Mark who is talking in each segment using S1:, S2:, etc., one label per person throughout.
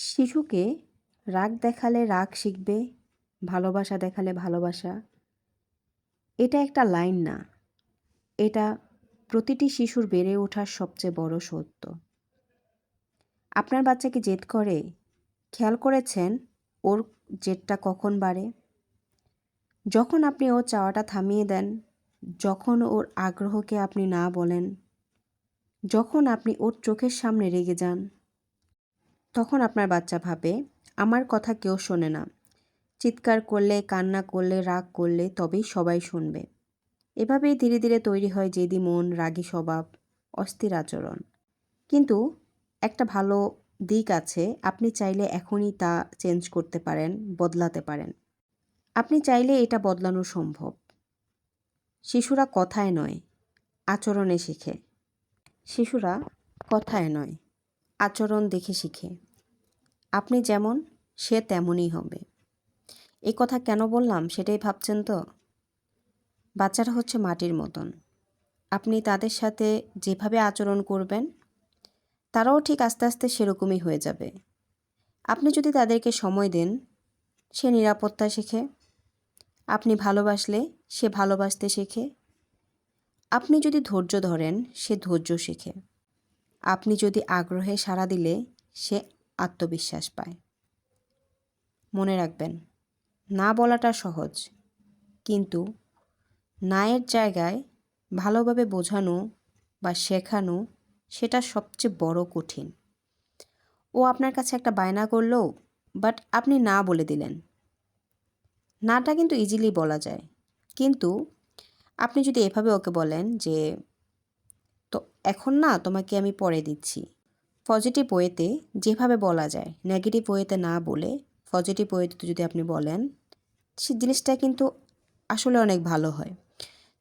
S1: শিশুকে রাগ দেখালে রাগ শিখবে, ভালোবাসা দেখালে ভালোবাসা। এটা একটা লাইন না। এটা প্রতিটি শিশুর বেড়ে ওঠার সবচেয়ে বড় সত্য। আপনার বাচ্চাকে জেদ করে, খেয়াল করেছেন ওর জেদটা কখন বাড়ে? যখন আপনি ওর চাওয়াটা থামিয়ে দেন, যখন ওর আগ্রহকে আপনি না বলেন, যখন আপনি ওর চোখের সামনে রেগে যান তখন আপনার বাচ্চা ভাবে, আমার কথা কেউ শোনে না। চিৎকার করলে, কান্না করলে, রাগ করলে তবেই সবাই শুনবে। এভাবেই ধীরে ধীরে তৈরি হয় জেদি মন, রাগী স্বভাব, অস্থির আচরণ। কিন্তু একটা ভালো দিক আছে, আপনি চাইলে এখনই তা চেঞ্জ করতে পারেন, বদলাতে পারেন। আপনি চাইলে এটা বদলানো সম্ভব। শিশুরা কথায় নয়, আচরণে শিখে। শিশুরা কথায় নয়। আচরণ দেখে শিখে। আপনি যেমন, সে তেমনই হবে। এই কথা কেন বললাম সেটাই ভাবছেন তো? বাচ্চারা হচ্ছে মাটির মতন। আপনি তাদের সাথে যেভাবে আচরণ করবেন, তারাও ঠিক আস্তে আস্তে সেরকমই হয়ে যাবে। আপনি যদি তাদেরকে সময় দেন, সে নিরাপত্তা শেখে। আপনি ভালোবাসলে সে ভালোবাসতে শেখে। আপনি যদি ধৈর্য ধরেন, সে ধৈর্য শেখে। আপনি যদি আগ্রহে সাড়া দিলে সে আত্মবিশ্বাস পায়। মনে রাখবেন, না বলাটা সহজ, কিন্তু নায়ের জায়গায় ভালোভাবে বোঝানো বা শেখানো সেটা সবচেয়ে বড় কঠিন। ও আপনার কাছে একটা বায়না করল বাট আপনি না বলে দিলেন। নাটা কিন্তু ইজিলি বলা যায়। কিন্তু আপনি যদি এভাবে ওকে বলেন যে তো এখন না তোমাকে আমি পরে দিচ্ছি। পজিটিভ ওয়েতে যেভাবে বলা যায় নেগেটিভ ওয়েতে না বলে পজিটিভ ওয়েতে যদি আপনি বলেন, সে জিনিসটা কিন্তু আসলে অনেক ভালো হয়।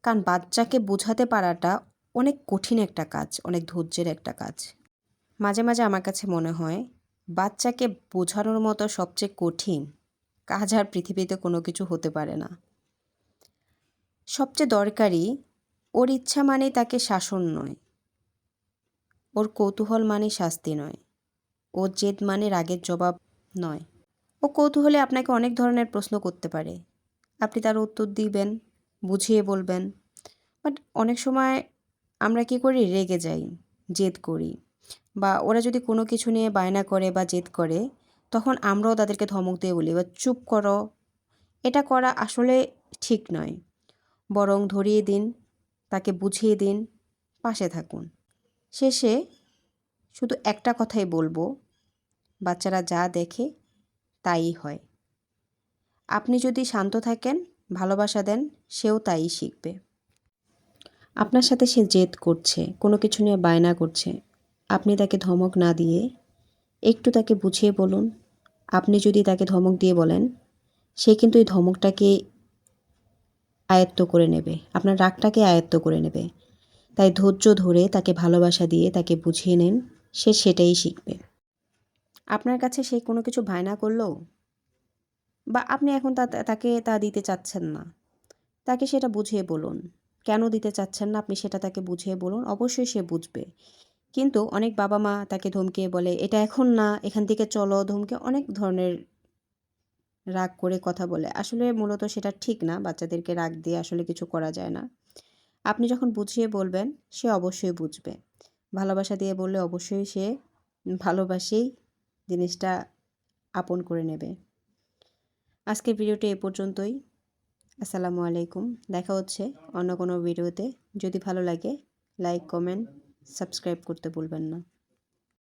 S1: কারণ বাচ্চাকে বোঝাতে পারাটা অনেক কঠিন একটা কাজ, অনেক ধৈর্যের একটা কাজ। মাঝে মাঝে আমার কাছে মনে হয়, বাচ্চাকে বোঝানোর মতো সবচেয়ে কঠিন কাজ আর পৃথিবীতে কোনো কিছু হতে পারে না। সবচেয়ে দরকারি, ওর ইচ্ছা মানে তাকে শাসন নয়। ওর কৌতূহল মানে শাস্তি নয়। ওর জেদ মানে রাগের জবাব নয়। ও কৌতূহলে আপনাকে অনেক ধরনের প্রশ্ন করতে পারে। আপনি তার উত্তর দিবেন, বুঝিয়ে বলবেন। বাট অনেক সময় আমরা কি করি? রেগে যাই, জেদ করি। বা ওরা যদি কোনো কিছু নিয়ে বায়না করে বা জেদ করে, তখন আমরাও তাদেরকে ধমক দিয়ে বলি, বা চুপ করো। এটা করা আসলে ঠিক নয়। বরং ধরিয়ে দিন, তাকে বুঝিয়ে দিন, পাশে থাকুন। শেষে শুধু একটা কথাই বলব, বাচ্চারা যা দেখে তাই হয়। আপনি যদি শান্ত থাকেন, ভালোবাসা দেন, সেও তাই শিখবে। আপনার সাথে সে জেদ করছে, কোনো কিছু নিয়ে বায়না করছে। আপনি তাকে ধমক না দিয়ে একটু তাকে বুঝিয়ে বলুন। আপনি যদি তাকে ধমক দিয়ে বলেন, সে কিন্তু এই ধমকটাকে আয়ত্ত করে নেবে। আপনার রাগটাকে আয়ত্ত করে নেবে। তাই ধৈর্য ধরে তাকে ভালোবাসা দিয়ে তাকে বুঝিয়ে নেন, সে সেটাই শিখবে। আপনার কাছে সে কোনো কিছু ভায়না করল? বা আপনি এখন তা, তাকে তা দিতে চাচ্ছেন না? তাকে সেটা বুঝিয়ে বলুন। কেন দিতে চাচ্ছেন না? আপনি সেটা তাকে বুঝিয়ে বলুন। অবশ্যই সে বুঝবে। কিন্তু অনেক বাবা মা তাকে ধমকিয়ে বলে, এটা এখন না, এখান থেকে চলো। ধমকে অনেক ধরনের রাগ করে কথা বলে। আসলে মূলত সেটা ঠিক না। বাচ্চাদেরকে রাগ দিয়ে আসলে কিছু করা যায় না। আপনি যখন বুঝিয়ে বলবেন, সে অবশ্যই বুঝবে। ভালোবাসা দিয়ে বললে অবশ্যই সে ভালোবাসেই জিনিসটা আপন করে নেবে। আজকের ভিডিওটি এ পর্যন্তই। আসসালামু আলাইকুম। দেখা হচ্ছে অন্য কোনো ভিডিওতে। যদি ভালো লাগে লাইক কমেন্ট সাবস্ক্রাইব করতে ভুলবেন না।